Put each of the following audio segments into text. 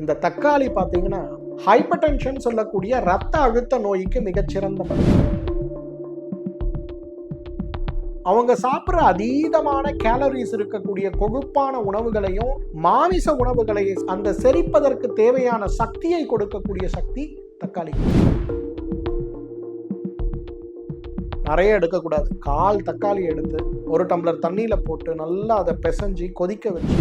இந்த தக்காளி பார்த்தீங்கன்னா ஹைப்பர் டென்ஷன் சொல்லக்கூடிய ரத்த அழுத்த நோய்க்கு மிகச்சிறந்த மருந்து. அவங்க சாப்பிட்ற அதீதமான கேலரிஸ் இருக்கக்கூடிய கொழுப்பான உணவுகளையும் மாமிச உணவுகளையும் அந்த செரிப்பதற்கு தேவையான சக்தியை கொடுக்கக்கூடிய சக்தி தக்காளி. நிறைய எடுக்கக்கூடாது. கால் தக்காளி எடுத்து ஒரு டம்ளர் தண்ணியில் போட்டு நல்லா அதை பிசைஞ்சு கொதிக்க வச்சு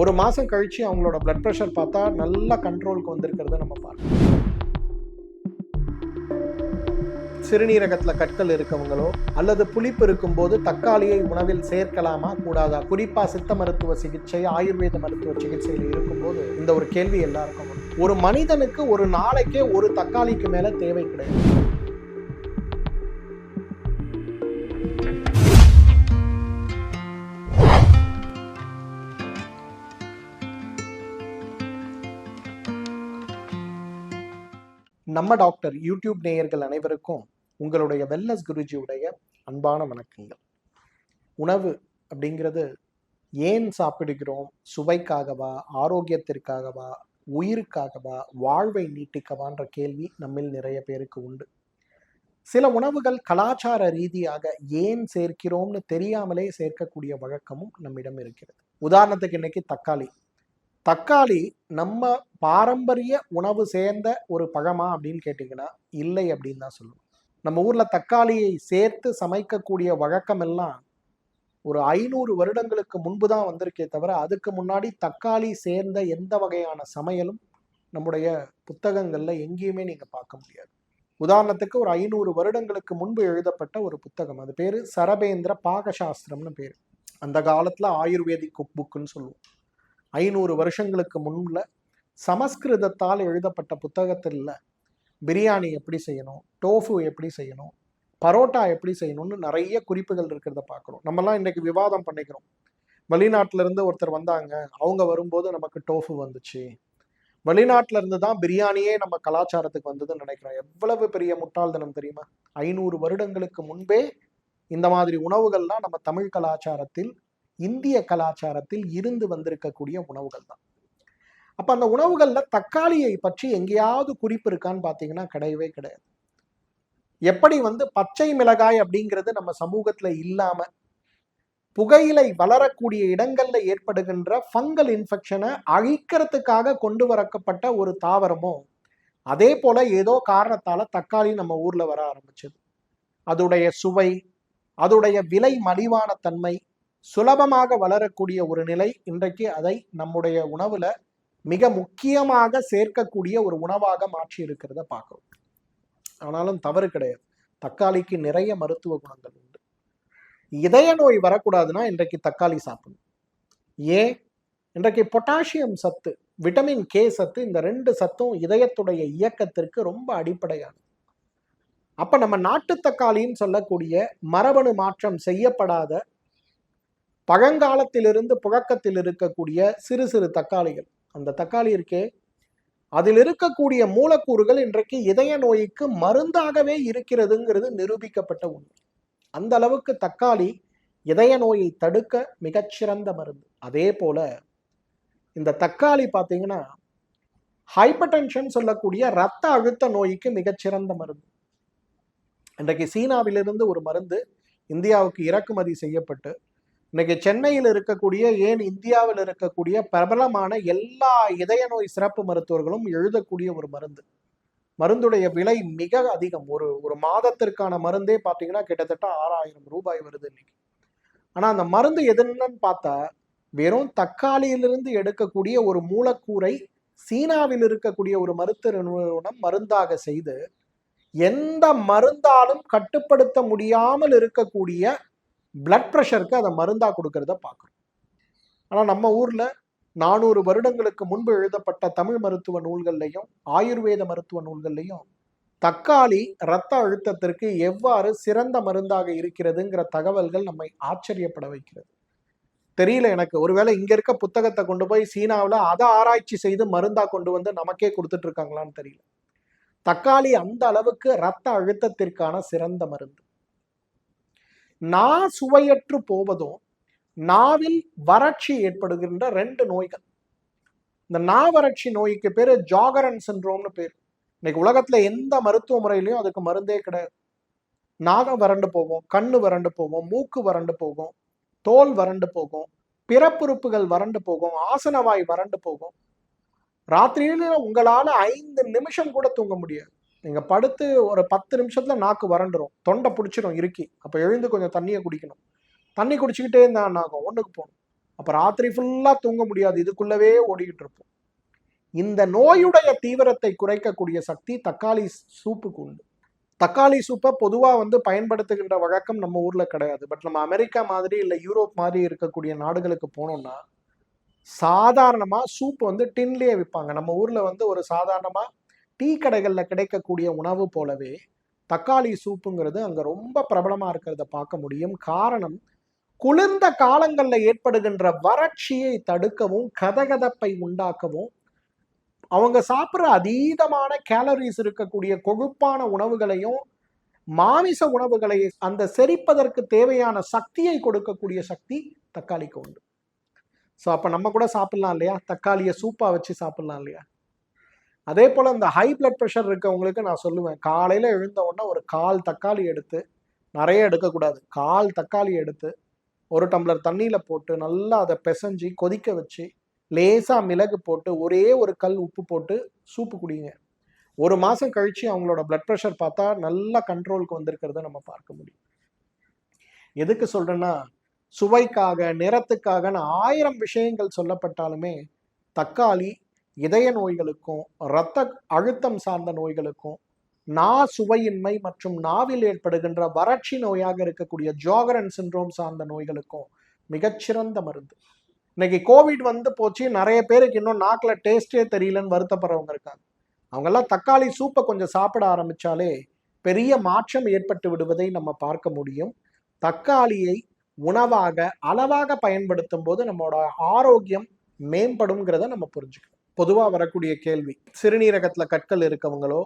ஒரு மாதம் கழிச்சு அவங்களோட பிளட் ப்ரெஷர் பார்த்தா நல்லா கண்ட்ரோலுக்கு வந்திருக்கிறத நம்ம பார்க்கலாம் சிறுநீரகத்தில் கற்கள் இருக்கவங்களோ அல்லது புளிப்பு இருக்கும்போது தக்காளியை உணவில் சேர்க்கலாமா கூடாதா? குறிப்பாக சித்த மருத்துவ சிகிச்சை ஆயுர்வேத மருத்துவ சிகிச்சையில் இருக்கும்போது இந்த ஒரு கேள்வி எல்லாருக்கும் ஒரு மனிதனுக்கு ஒரு நாளைக்கே ஒரு தக்காளிக்கு மேலே தேவை கிடையாது. நம்ம டாக்டர் யூடியூப் நேயர்கள் அனைவருக்கும் உங்களுடைய வெல்லஸ் குருஜியுடைய அன்பான வணக்கங்கள். உணவு அப்படிங்கிறது ஏன் சாப்பிடுகிறோம்? சுவைக்காகவா? ஆரோக்கியத்திற்காகவா? உயிருக்காகவா? வாழ்வை நீட்டிக்கவான்ற கேள்வி நம்மில் நிறைய பேருக்கு உண்டு. சில உணவுகள் கலாச்சார ரீதியாக ஏன் சேர்க்கிறோம்னு தெரியாமலே சேர்க்கக்கூடிய வழக்கமும் நம்மிடம் இருக்கிறது. உதாரணத்துக்கு இன்னைக்கு தக்காளி. தக்காளி நம்ம பாரம்பரிய உணவு சேர்ந்த ஒரு பழமா அப்படின்னு கேட்டிங்கன்னா இல்லை அப்படின்னு தான் சொல்லுவோம். நம்ம ஊரில் தக்காளியை சேர்த்து சமைக்கக்கூடிய வழக்கம் எல்லாம் ஒரு ஐநூறு வருடங்களுக்கு முன்பு தான் வந்திருக்கே தவிர அதுக்கு முன்னாடி தக்காளி சேர்ந்த எந்த வகையான சமையலும் நம்முடைய புத்தகங்களில் எங்கேயுமே நீங்கள் பார்க்க முடியாது. உதாரணத்துக்கு ஒரு ஐநூறு வருடங்களுக்கு முன்பு எழுதப்பட்ட ஒரு புத்தகம். அது பேர் சரபேந்திர பாகசாஸ்திரம்னு பேர். அந்த காலத்தில் ஆயுர்வேதிக் குக் புக்குன்னு சொல்லுவோம். ஐநூறு வருஷங்களுக்கு முன்ல சமஸ்கிருதத்தால் எழுதப்பட்ட புத்தகத்தில் பிரியாணி எப்படி செய்யணும்? டோஃபு எப்படி செய்யணும்? பரோட்டா எப்படி செய்யணும்னு நிறைய குறிப்புகள் இருக்கிறத பார்க்குறோம். நம்மலாம் இன்றைக்கி விவாதம் பண்ணிக்கிறோம். வெளிநாட்டிலேருந்து ஒருத்தர் வந்தாங்க. அவங்க வரும்போது நமக்கு டோஃபு வந்துச்சு. வெளிநாட்டுல இருந்து தான் பிரியாணியே நம்ம கலாச்சாரத்துக்கு வந்ததுன்னு நினைக்கிறோம். எவ்வளவு பெரிய முட்டாள்தனம் தெரியுமா? ஐநூறு வருடங்களுக்கு முன்பே இந்த மாதிரி உணவுகள்லாம் நம்ம தமிழ் கலாச்சாரத்தில் இந்திய கலாச்சாரத்தில் இருந்து வந்திருக்கக்கூடிய உணவுகள் தான். அப்ப அந்த உணவுகள்ல தக்காளியை பற்றி எங்கேயாவது குறிப்பு இருக்கான்னு பாத்தீங்கன்னா கிடையவே கிடையாது. எப்படி வந்து பச்சை மிளகாய் அப்படிங்கிறது நம்ம சமூகத்துல இல்லாம புகையிலை வளரக்கூடிய இடங்கள்ல ஏற்படுகின்ற ஃபங்கல் இன்ஃபெக்ஷனை அழிக்கிறதுக்காக கொண்டு வரக்கப்பட்ட ஒரு தாவரமோ அதே போல ஏதோ காரணத்தால தக்காளி நம்ம ஊர்ல வர ஆரம்பிச்சது. அதோடைய சுவை அதோடைய விலை மலிவான தன்மை சுலபமாக வளரக்கூடிய ஒரு நிலை இன்றைக்கு அதை நம்முடைய உணவுல மிக முக்கியமாக சேர்க்கக்கூடிய ஒரு உணவாக மாற்றி இருக்கிறத பார்க்கிறோம். ஆனாலும் தவறு கிடையாது. தக்காளிக்கு நிறைய மருத்துவ குணங்கள் உண்டு. இதய நோய் வரக்கூடாதுன்னா இன்றைக்கு தக்காளி சாப்பிடணும். ஏன்? இன்றைக்கு பொட்டாசியம் சத்து விட்டமின் கே சத்து இந்த ரெண்டு சத்தும் இதயத்துடைய இயக்கத்திற்கு ரொம்ப அடிப்படையானது. அப்ப நம்ம நாட்டு தக்காளின்னு சொல்லக்கூடிய மரபணு மாற்றம் செய்யப்படாத பழங்காலத்திலிருந்து புழக்கத்தில் இருக்கக்கூடிய சிறு சிறு தக்காளிகள். அந்த தக்காளி இருக்கே. அதில் இருக்கக்கூடிய மூலக்கூறுகள் இன்றைக்கு இதய நோய்க்கு மருந்தாகவே இருக்கிறதுங்கிறது நிரூபிக்கப்பட்ட உண்மை. அந்த அளவுக்கு தக்காளி இதய நோயை தடுக்க மிகச்சிறந்த மருந்து. அதே போல இந்த தக்காளி பார்த்தீங்கன்னா ஹைப்பர் டென்ஷன் சொல்லக்கூடிய ரத்த அழுத்த நோய்க்கு மிகச்சிறந்த மருந்து. இன்றைக்கு சீனாவிலிருந்து ஒரு மருந்து இந்தியாவுக்கு இறக்குமதி செய்யப்பட்டு இன்னைக்கு சென்னையில் இருக்கக்கூடிய ஏன் இந்தியாவில் இருக்கக்கூடிய பிரபலமான எல்லா இதய நோய் சிறப்பு மருத்துவர்களும் எழுதக்கூடிய ஒரு மருந்து. மருந்துடைய விலை மிக அதிகம். ஒரு ஒரு மாதத்திற்கான மருந்தே பார்த்தீங்கன்னா கிட்டத்தட்ட ஆறாயிரம் ரூபாய் வருது இன்னைக்கு. ஆனால் அந்த மருந்து எதுன்னு பார்த்தா வெறும் தக்காளியிலிருந்து எடுக்கக்கூடிய ஒரு மூலக்கூறை சீனாவில் இருக்கக்கூடிய ஒரு மருத்துவ நிறுவனம் மருந்தாக செய்து எந்த மருந்தாலும் கட்டுப்படுத்த முடியாமல் இருக்கக்கூடிய பிளட் ப்ரெஷருக்கு அதை மருந்தாக கொடுக்கறத பார்க்குறோம் ஆனால் நம்ம ஊரில் நானூறு வருடங்களுக்கு முன்பு எழுதப்பட்ட தமிழ் மருத்துவ நூல்கள்லையும் ஆயுர்வேத மருத்துவ நூல்கள்லையும் தக்காளி இரத்த அழுத்தத்திற்கு எவ்வாறு சிறந்த மருந்தாக இருக்கிறதுங்கிற தகவல்கள் நம்மை ஆச்சரியப்பட வைக்கிறது. தெரியல எனக்கு. ஒருவேளை இங்க இருக்க புத்தகத்தை கொண்டு போய் சீனாவில் அதை ஆராய்ச்சி செய்து மருந்தா கொண்டு வந்து நமக்கே கொடுத்துட்டு இருக்காங்களான்னு தெரியல. தக்காளி அந்த அளவுக்கு இரத்த அழுத்தத்திற்கான சிறந்த மருந்து. நான் சுவையற்று போவதும் நாவில் வறட்சி ஏற்படுகின்ற ரெண்டு நோய்கள். இந்த நா வறட்சி நோய்க்கு பேர் ஜாகரன் சின்ரோம்னு பேர். இன்னைக்கு உலகத்துல எந்த மருத்துவ முறையிலையும் அதுக்கு மருந்தே கிடையாது. நாகம் வறண்டு போகும் கண்ணு வறண்டு போகும் மூக்கு வறண்டு போகும் தோல் வறண்டு போகும் பிறப்புறுப்புகள் வறண்டு போகும் ஆசனவாய் வறண்டு போகும். ராத்திரியில உங்களால ஐந்து நிமிஷம் கூட தூங்க முடியாது. நீங்கள் படுத்து ஒரு பத்து நிமிஷத்தில் நாக்கு வறண்டுரும். தொண்டை பிடிச்சிரும் இறுக்கி. அப்போ எழுந்து கொஞ்சம் தண்ணியை குடிக்கணும். தண்ணி குடிச்சிக்கிட்டே இருந்தா நாகம் ஒன்றுக்கு போகணும் அப்போ ராத்திரி ஃபுல்லாக தூங்க முடியாது. இதுக்குள்ளவே ஓடிக்கிட்டு இருப்போம். இந்த நோயுடைய தீவிரத்தை குறைக்கக்கூடிய சக்தி தக்காளி சூப்புக்கு உண்டு. தக்காளி சூப்பை பொதுவாக வந்து பயன்படுத்துகின்ற வழக்கம் நம்ம ஊரில் கிடையாது. பட் நம்ம அமெரிக்கா மாதிரி இல்லை யூரோப் மாதிரி இருக்கக்கூடிய நாடுகளுக்கு போனோம்னா சாதாரணமாக சூப் வந்து டின்லேயே விற்பாங்க நம்ம ஊரில் வந்து ஒரு சாதாரணமாக டீ கடைகளில் கிடைக்கக்கூடிய உணவு போலவே தக்காளி சூப்புங்கிறது அங்கே ரொம்ப பிரபலமாக இருக்கிறத பார்க்க முடியும். காரணம் குளிர்ந்த காலங்களில் ஏற்படுகின்ற வறட்சியை தடுக்கவும் கதகதப்பை உண்டாக்கவும் அவங்க சாப்பிட்ற அதீதமான கேலரிஸ் இருக்கக்கூடிய கொழுப்பான உணவுகளையும் மாமிச உணவுகளை அந்த செரிப்பதற்கு தேவையான சக்தியை கொடுக்கக்கூடிய சக்தி தக்காளிக்கு உண்டு. ஸோ அப்போ நம்ம கூட சாப்பிட்லாம் இல்லையா? தக்காளியை சூப்பாக வச்சு சாப்பிட்லாம் இல்லையா? அதே போல் இந்த ஹை பிளட் ப்ரெஷர் இருக்கவங்களுக்கு நான் சொல்லுவேன் காலையில் எழுந்த உடனே ஒரு கால் தக்காளி எடுத்து நிறைய எடுக்கக்கூடாது. கால் தக்காளி எடுத்து ஒரு டம்ளர் தண்ணியில் போட்டு நல்லா அதை பிசைஞ்சு கொதிக்க வச்சு லேசாக மிளகு போட்டு ஒரே ஒரு கல் உப்பு போட்டு சூப்பு குடிங்க. ஒரு மாதம் கழித்து அவங்களோட பிளட் ப்ரெஷர் பார்த்தா நல்லா கண்ட்ரோலுக்கு வந்திருக்கிறத நம்ம பார்க்க முடியும். எதுக்கு சொல்கிறேன்னா சுவைக்காக நிறத்துக்காக ஆயிரம் விஷயங்கள் சொல்லப்பட்டாலுமே தக்காளி இதய நோய்களுக்கும் இரத்த அழுத்தம் சார்ந்த நோய்களுக்கும் நா சுவையின்மை மற்றும் நாவில் ஏற்படுகின்ற வறட்சி நோயாக இருக்கக்கூடிய ஜோகரன் சின்ரோம் சார்ந்த நோய்களுக்கும் மிகச்சிறந்த மருந்து. இன்னைக்கு கோவிட் வந்து போச்சு நிறைய பேருக்கு இன்னும் நாக்கில் டேஸ்டே தெரியலன்னு வருத்தப்படுறவங்க இருக்காங்க. அவங்கெல்லாம் தக்காளி சூப்பை கொஞ்சம் சாப்பிட ஆரம்பித்தாலே பெரிய மாற்றம் ஏற்பட்டு விடுவதை நம்ம பார்க்க முடியும். தக்காளியை உணவாக அளவாக பயன்படுத்தும் போது நம்மளோட ஆரோக்கியம் மேம்படுங்கிறத நம்ம புரிஞ்சுக்கணும். பொதுவாக வரக்கூடிய கேள்வி. சிறுநீரகத்துல கற்கள் இருக்கவங்களோ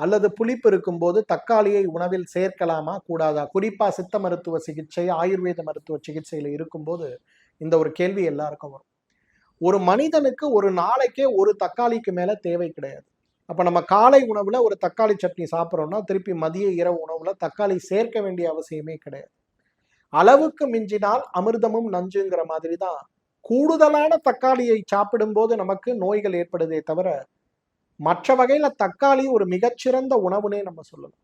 அல்லது புளிப்பு இருக்கும்போது தக்காளியை உணவில் சேர்க்கலாமா கூடாதா? குறிப்பா சித்த மருத்துவ சிகிச்சை ஆயுர்வேத மருத்துவ சிகிச்சையில இருக்கும்போது இந்த ஒரு கேள்வி எல்லாருக்கும் வரும். ஒரு மனிதனுக்கு ஒரு நாளைக்கே ஒரு தக்காளிக்கு மேல தேவை கிடையாது. அப்ப நம்ம காலை உணவுல ஒரு தக்காளி சட்னி சாப்பிட்றோம்னா திருப்பி மதிய இரவு உணவுல தக்காளி சேர்க்க வேண்டிய அவசியமே கிடையாது. அளவுக்கு மிஞ்சினால் அமிர்தமும் நஞ்சுங்கிற மாதிரி தான் கூடுதலான தக்காளியை சாப்பிடும்போது நமக்கு நோய்கள் ஏற்படுதே தவிர மற்ற வகையில தக்காளி ஒரு மிகச்சிறந்த உணவுனே நம்ம சொல்லலாம்.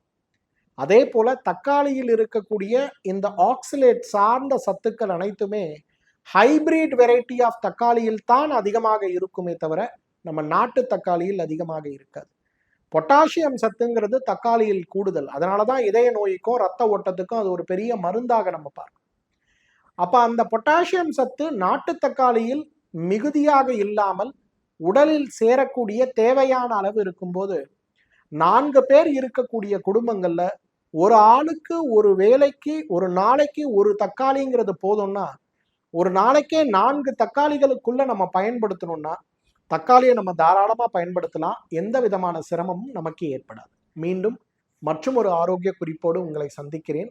அதே போல தக்காளியில் இருக்கக்கூடிய இந்த ஆக்சிலேட் சார்ந்த சத்துக்கள் அனைத்துமே ஹைபிரிட் வெரைட்டி ஆஃப் தக்காளியில் தான் அதிகமாக இருக்குமே தவிர நம்ம நாட்டு தக்காளியில் அதிகமாக இருக்காது. பொட்டாசியம் சத்துங்கிறது தக்காளியில் கூடுதல். அதனால தான் இதய நோய்க்கும் ரத்த ஓட்டத்துக்கும் அது ஒரு பெரிய மருந்தாக நம்ம பார்க்கணும் அப்போ அந்த பொட்டாசியம் சத்து நாட்டு தக்காளியில் மிகுதியாக இல்லாமல் உடலில் சேரக்கூடிய தேவையான அளவு இருக்கும்போது நான்கு பேர் இருக்கக்கூடிய குடும்பங்கள்ல ஒரு ஆளுக்கு ஒரு வேலைக்கு ஒரு நாளைக்கு ஒரு தக்காளிங்கிறது போதும்னா ஒரு நாளைக்கே நான்கு தக்காளிகளுக்குள்ள நம்ம பயன்படுத்தணும்னா தக்காளியை நம்ம தாராளமாக பயன்படுத்தலாம். எந்த விதமான சிரமமும் நமக்கு ஏற்படாது. மீண்டும் மற்றும் ஒரு ஆரோக்கிய குறிப்போடு உங்களை சந்திக்கிறேன்.